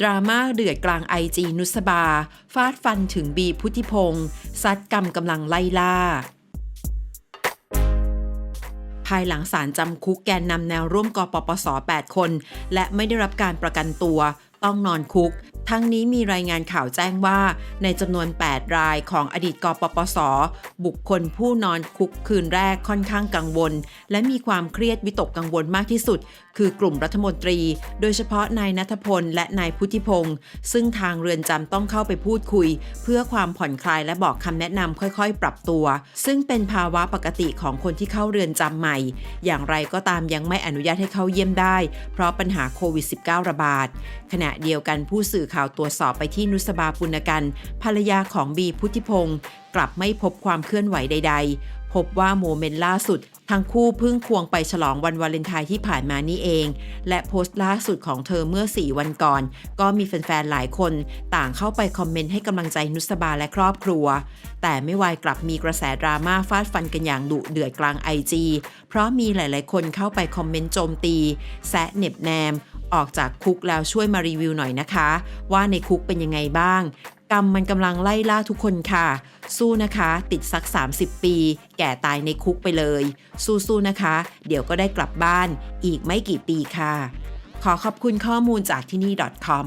ดราม่าเดือดกลางไอจีนุสบา ฟาดฟันถึงบีพุทธิพงศ์ซัดกรรมกำลังไล่ล่า ภายหลังศาลจำคุกแกนนำแนวร่วมกปปส 8 คน และไม่ได้รับการประกันตัว ต้องนอนคุก ทั้งนี้มีรายงานข่าวแจ้งว่า ในจำนวน 8 รายของอดีตกปปส บุคคลผู้นอนคุกคืนแรกค่อนข้างกังวล และมีความเครียดวิตกกังวลมากที่สุด คือกลุ่มรัฐมนตรี โดยเฉพาะนายนัทพลและนายพุทธิพงศ์ซึ่งทางเรือนจำต้องเข้าไปพูดคุย เพื่อความผ่อนคลายและบอกคำแนะนำค่อยๆ ปรับตัว ซึ่งเป็นภาวะปกติของคนที่เข้าเรือนจำใหม่ อย่างไรก็ตามยังไม่อนุญาตให้เข้าเยี่ยมได้ เพราะปัญหาโควิด -19 ระบาดขณะเดียวกันผู้สื่อข่าวตรวจสอบไปที่นุสบาปุณกัน ภรรยาของบีพุทธิพงศ์กลับไม่พบความเคลื่อนไหวใด ๆ พบว่าโมเมนต์ล่าสุด ทั้งคู่เพิ่งควงไปฉลองวันวาเลนไทน์ที่ผ่านมานี่เอง และโพสต์ล่าสุดของเธอเมื่อ 4 วันก่อน ก็มีแฟนๆ หลายคน ต่างเข้าไปคอมเมนต์ให้กำลังใจนุสบาและครอบครัว แต่ไม่วายกลับมีกระแสดราม่าฟาดฟันกันอย่างดุเดือดกลางไอจีเพราะมีหลายๆ คนเข้าไปคอมเมนต์โจมตี แซะเน็บแนม ออกจากคุกแล้วช่วยมารีวิวหน่อยนะคะ ว่าในคุกเป็นยังไงบ้าง กรรมมันกำลังไล่ล่าทุกคนค่ะ สู้นะคะ ติดสัก 30 ปี แก่ตายในคุกไปเลย สู้ๆนะคะ เดี๋ยวก็ได้กลับบ้านอีกไม่กี่ปีค่ะ ขอขอบคุณข้อมูลจากที่นี่ .com